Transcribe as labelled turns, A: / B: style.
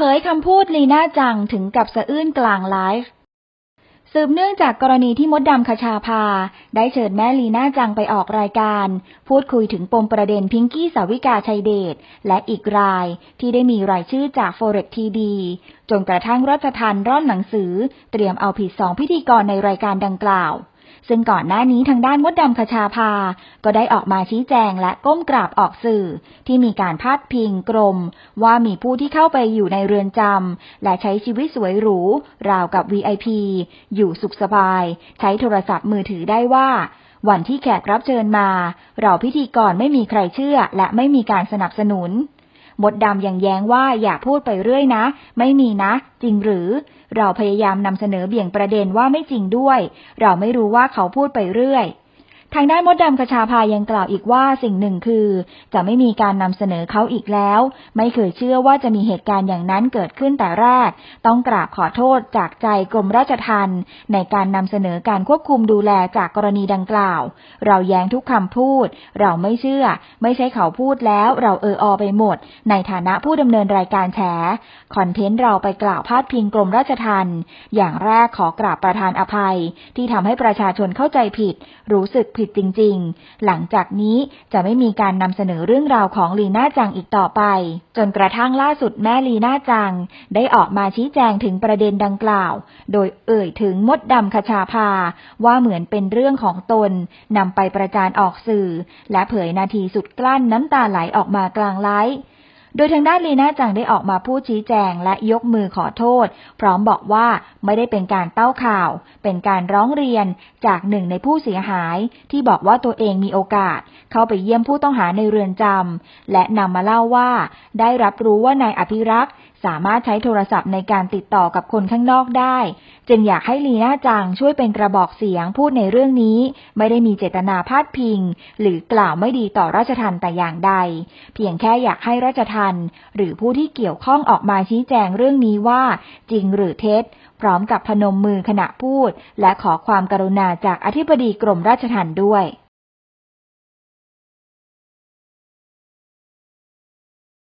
A: ผยคำพูดลีน่าจังถึงกับสะอื้นกลางไลฟ์สืบเนื่องจากกรณีที่มดดำคชาภา ได้เชิญแม่ลีน่าจังไปออกรายการ พูดคุยถึงปมประเด็นพิงกี้สาวิกาชัยเดชและอีกรายที่ได้มีรายชื่อจาก Forex TD จนกระทั่งรัชทันร่อนหนังสือ เตรียมเอาผิดสองพิธีกรในรายการดังกล่าว ซึ่งก่อนหน้านี้ทางด้านมดดำคชาภา ก็ได้ออกมาชี้แจงและก้มกราบออกสื่อ ที่มีการพาดพิงกรม ว่ามีผู้ที่เข้าไปอยู่ในเรือนจำและใช้ชีวิตสวยหรู ราวกับ VIP อยู่สุขสบาย ใช้โทรศัพท์มือถือได้ว่าวันที่แขกรับเชิญมา เราพิธีกรไม่มีใครเชื่อ และไม่มีการสนับสนุน มดดำยังแย้งว่าอย่าพูดไปเรื่อยนะ ไม่มีนะ จริงหรือ เราพยายามนำเสนอเบี่ยงประเด็นว่าไม่จริงด้วย เราไม่รู้ว่าเขาพูดไปเรื่อย ทางด้านมดดำกระชาพายังกล่าวอีกว่าสิ่งหนึ่งคือ จะไม่มีการนำเสนอเขาอีกแล้ว ไม่เคยเชื่อว่าจะมีเหตุการณ์อย่างนั้นเกิดขึ้นแต่แรก ต้องกราบขอโทษจากใจกรมราชทัณฑ์ในการนำเสนอการควบคุมดูแลจากกรณีดังกล่าว เราแย้งทุกคำพูด เราไม่เชื่อ ไม่ใช่เขาพูดแล้ว เราเอออไปหมด ในฐานะผู้ดำเนินรายการแฉคอนเทนต์เราไปกล่าวพาดพิงกรมราชทัณฑ์อย่างแรกขอกราบประธานอภัย ที่ทำให้ประชาชนเข้าใจผิด รู้สึกผิดจริง ๆ หลังจากนี้จะไม่มีการนำเสนอเรื่องราวของลีน่าจังอีกต่อไป จนกระทั่งล่าสุดแม่ลีน่าจัง ได้ออกมาชี้แจงถึงประเด็นดังกล่าว โดยเอ่ยถึงมดดำคชาภา ว่าเหมือนเป็นเรื่องของตนนำไปประจานออกสื่อ และเผยนาทีสุดกลั้นน้ำตาไหลออกมากลางไลฟ์ โดยทางด้านลีน่าจังได้ออกมาพูดชี้แจงและยกมือขอโทษ พร้อมบอกว่าไม่ได้เป็นการเต้าข่าว เป็นการร้องเรียนจากหนึ่งในผู้เสียหาย ที่บอกว่าตัวเองมีโอกาส เข้าไปเยี่ยมผู้ต้องหาในเรือนจำและนำมาเล่าว่า ได้รับรู้ว่านายอภิรักษ์สามารถใช้โทรศัพท์ในการติดต่อกับคนข้างนอกได้ จึงอยากให้ลีน่าจังช่วยเป็นกระบอกเสียงพูดในเรื่องนี้ ไม่ได้มีเจตนาพาดพิง หรือกล่าวไม่ดีต่อราชทันแต่อย่างใด เพียงแค่อยากให้ราชทันหรือผู้ที่เกี่ยวข้องออกมาชี้แจงเรื่องนี้ว่า จริงหรือเท็จ พร้อมกับพนมมือขณะพูด และขอความกรุณาจากอธิบดีกรมราชทัณฑ์ด้วย